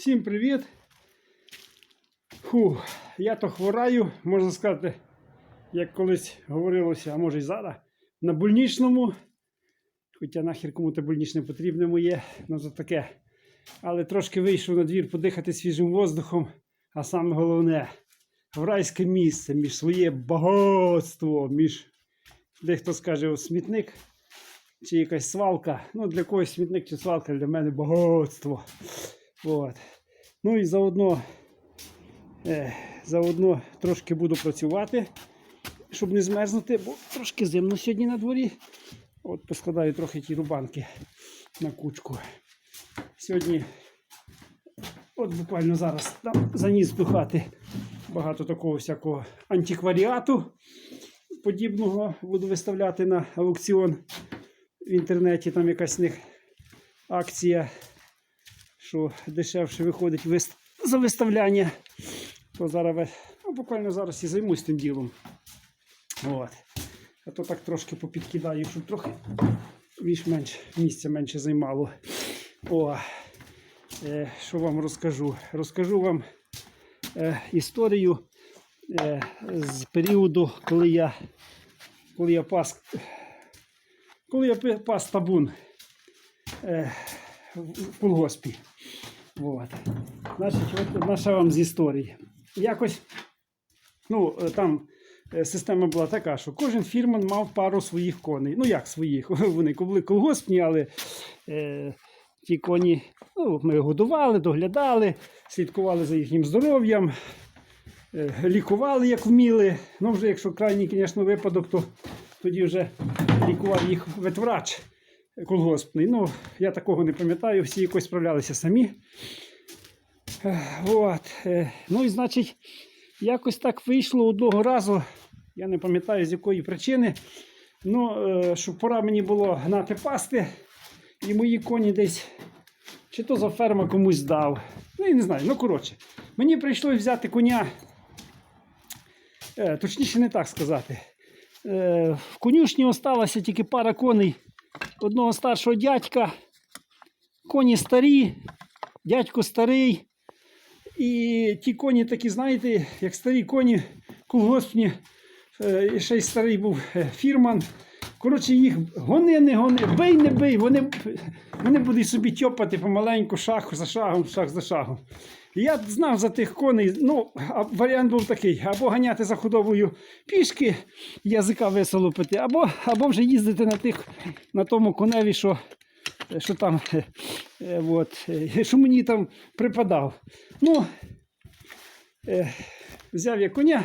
Всім привіт! Фу, я то хвораю, можна сказати, як колись говорилося, а може й зараз, на больничному. Хоча нахер кому те больничне потрібне моє, ну то таке. Але трошки вийшов на двір подихати свіжим воздухом, а саме головне в райське місце, між своє багатство, між дехто скаже смітник чи якась свалка. Ну, для когось смітник чи свалка, для мене багатство. От. Ну і заодно, е, заодно трошки буду працювати, щоб не змерзнути, бо трошки зимно сьогодні на дворі. От поскладаю трохи ті рубанки на кучку. Сьогодні, от буквально зараз там заніс до хати багато такого всякого антикваріату подібного буду виставляти на аукціон в інтернеті. Там якась в них акція, що дешевше виходить вис- за виставляння. То зараз ну, буквально зараз і займусь тим ділом. От. А то так трошки попідкидаю, щоб трохи більш-менш місця менше займало. О, е, що вам розкажу? Розкажу вам е, історію е, з періоду, коли я, коли я пас, коли я пас табун е, в колгоспі. От. Значить, от наша вам з історії. Якось, ну, е, там е, система була така, що кожен фірман мав пару своїх коней. Ну, як своїх? Вони були колгоспні, але е, ті коні ну, ми годували, доглядали, слідкували за їхнім здоров'ям, е, лікували, як вміли. Ну, вже якщо крайній, звісно, випадок, то тоді вже лікував їх ветврач колгоспний. Ну, я такого не пам'ятаю, всі якось справлялися самі. Е, От. е, Ну і значить, якось так вийшло одного разу. Я не пам'ятаю з якої причини. Ну, е, що пора мені було гнати пасти, і мої коні десь чи то за ферма комусь здав. Ну, я не знаю. Ну, коротше, мені прийшлося взяти коня. Точніше, не так сказати. В конюшні осталася тільки пара коней одного старшого дядька. Коні старі, дядько старий. І ті коні такі, знаєте, як старі коні колгоспні, е, і ще й старий був е, фірман. Коротше, їх гони, не гони, бий, не бий, вони, вони будуть собі тьопати помаленьку, шаг за шагом, шаг за шагом. Я знав за тих коней, ну, а варіант був такий: або ганяти за худобою пішки, язика висолопити, або, або вже їздити на тих, на тому коневі, що, що там, е, е, от, е, що мені там припадав. Ну, взяв я коня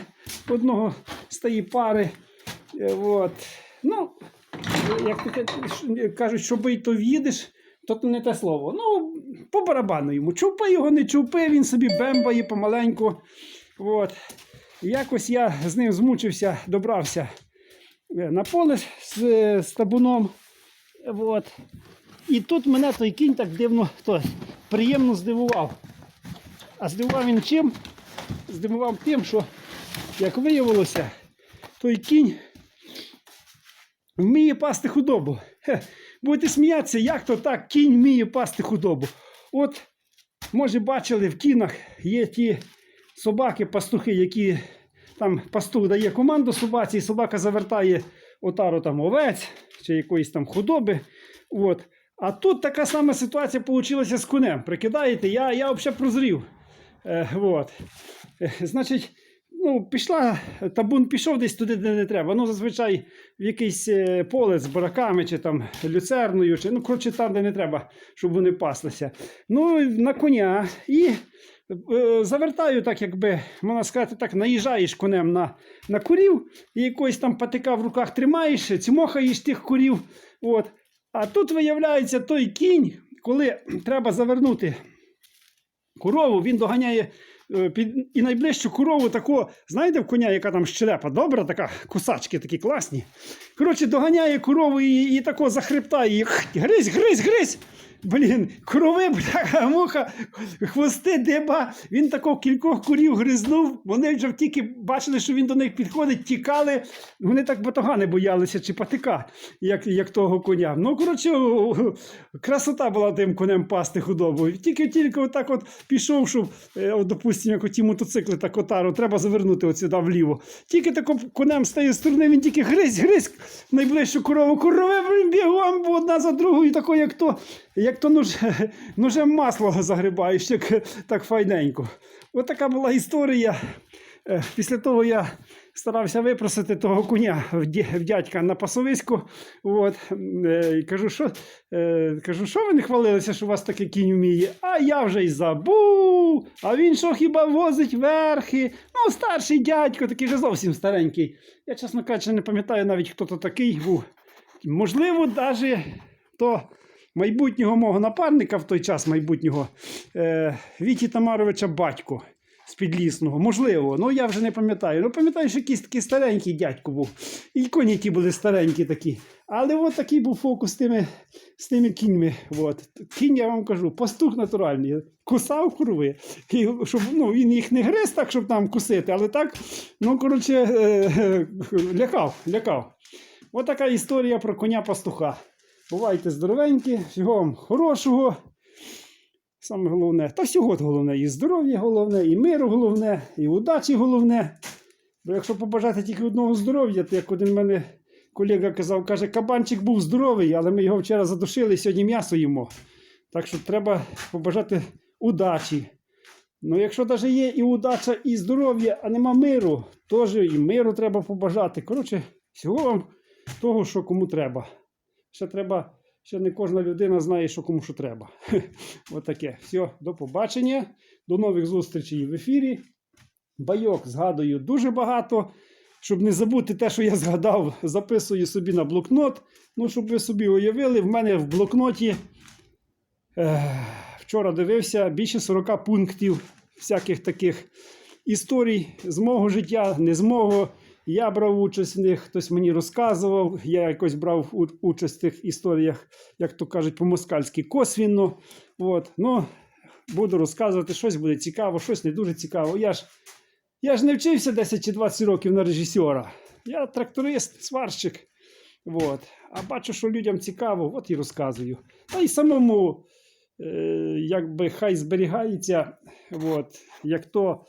одного з тієї пари. От. Ну, як кажуть, що бий, то в'їдеш, то не те слово. Ну, по барабану йому. Чупи його, не чупи, він собі бембає помаленьку. От. Якось я з ним змучився, добрався е, на поле з, з табуном. От. І тут мене той кінь так дивно, то, приємно здивував. А здивував він чим? Здивував тим, що, як виявилося, той кінь вміє пасти худобу. Будете сміятися, як то так кінь вміє пасти худобу. От, може, бачили, в кінах є ті собаки-пастухи, які там пастух дає команду собаці, і собака завертає отару там овець чи якоїсь там худоби. От. А тут така сама ситуація вийшла з конем. Прикидаєте, я, я взагалі прозрів. Е, от. Е, Значить, ну, пішла, табун пішов десь туди, де не треба. Ну, зазвичай в якийсь е, поле з бараками, чи там люцерною, чи ну, коротше, там, де не треба, щоб вони паслися. Ну, на коня і е, завертаю, так, якби, можна сказати, так, наїжджаєш конем на, на курів, і якогось там патика в руках тримаєш, цьмохаєш тих курів. От. А тут виявляється той кінь, коли треба завернути корову, він доганяє під, і найближчу корову таку, знаєте, в коня, яка там щелепа, добра, така, кусачки такі класні. Коротше, доганяє корову і, і тако за хребта, і гризь, гризь, гризь. Блін, корови, бляха, муха, хвости, деба. Він тако кількох курів гризнув. Вони вже тільки бачили, що він до них підходить, тікали. Вони так батогани боялися чи патика, як, як того коня. Ну, коротше, красота була тим конем пасти худобу. Тільки-тільки отак от пішов, щоб, е, допустимо, як оті мотоцикли та котару, треба завернути от сюди вліво. Тільки тако конем тієї сторони, він тільки гризь, гризь найближчу корову. Корови бігом бо одна за другою, тако, як то, як то нож, ножем масло загрибаєш, як так файненько. От така була історія. Е, Після того я старався випросити того коня в дядька на пасовиську. От, е, і кажу, що, е, кажу, що ви не хвалилися, що у вас такий кінь вміє? А я вже й забув. А він що хіба возить верхи? Ну, старший дядько, такий вже зовсім старенький. Я, чесно кажучи, не пам'ятаю навіть, хто то такий був. Можливо, навіть то майбутнього мого напарника в той час майбутнього е, Віті Тамаровича батько з Підлісного. Можливо, ну я вже не пам'ятаю. Ну, пам'ятаю, що якийсь такий старенький дядько був. І коні ті були старенькі такі. Але от такий був фокус з тими, з тими кіньми. От. Кінь, я вам кажу, пастух натуральний. Кусав корови. І, щоб, ну, він їх не гриз так, щоб там кусити, але так, ну, коротше, е, е, лякав, лякав. От така історія про коня пастуха. Бувайте здоровенькі, всього вам хорошого. Саме головне, та всього головне, і здоров'я головне, і миру головне, і удачі головне. Бо якщо побажати тільки одного здоров'я, то як один мене колега казав, каже, кабанчик був здоровий, але ми його вчора задушили, сьогодні м'ясо їмо. Так що треба побажати удачі. Ну, якщо навіть є і удача, і здоров'я, а нема миру, теж і миру треба побажати. Коротше, всього вам того, що кому треба. Ще треба, ще не кожна людина знає, що кому що треба. Отаке. Все, до побачення. До нових зустрічей в ефірі. Байок згадую дуже багато. Щоб не забути те, що я згадав, записую собі на блокнот. Ну, щоб ви собі уявили, в мене в блокноті е, вчора дивився більше 40 пунктів всяких таких історій з мого життя, не з мого. Я брав участь в них, хтось мені розказував, я якось брав участь в тих історіях, як то кажуть, по-москальськи косвінно. От. Ну, буду розказувати, щось буде цікаво, щось не дуже цікаво. Я ж, я ж не вчився 10 чи 20 років на режисера. Я тракторист, сварщик. От. А бачу, що людям цікаво, от і розказую. Та й самому, е, якби хай зберігається, от, як то,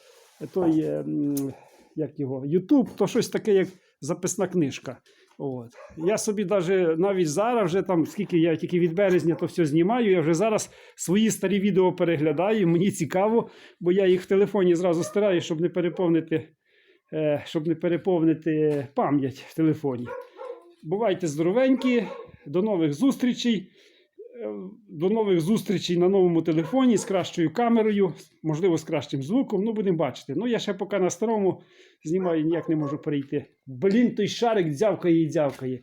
є, м, як його, YouTube, то щось таке, як записна книжка. От. Я собі даже, навіть зараз, вже там, скільки я тільки від березня то все знімаю, я вже зараз свої старі відео переглядаю, мені цікаво, бо я їх в телефоні зразу стираю, щоб не переповнити, е, щоб не переповнити пам'ять в телефоні. Бувайте здоровенькі, до нових зустрічей. До нових зустрічей на новому телефоні з кращою камерою, можливо, з кращим звуком. Ну, будемо бачити. Ну, я ще поки на старому знімаю, ніяк не можу перейти. Блін, той шарик дзявкає і дзявкає.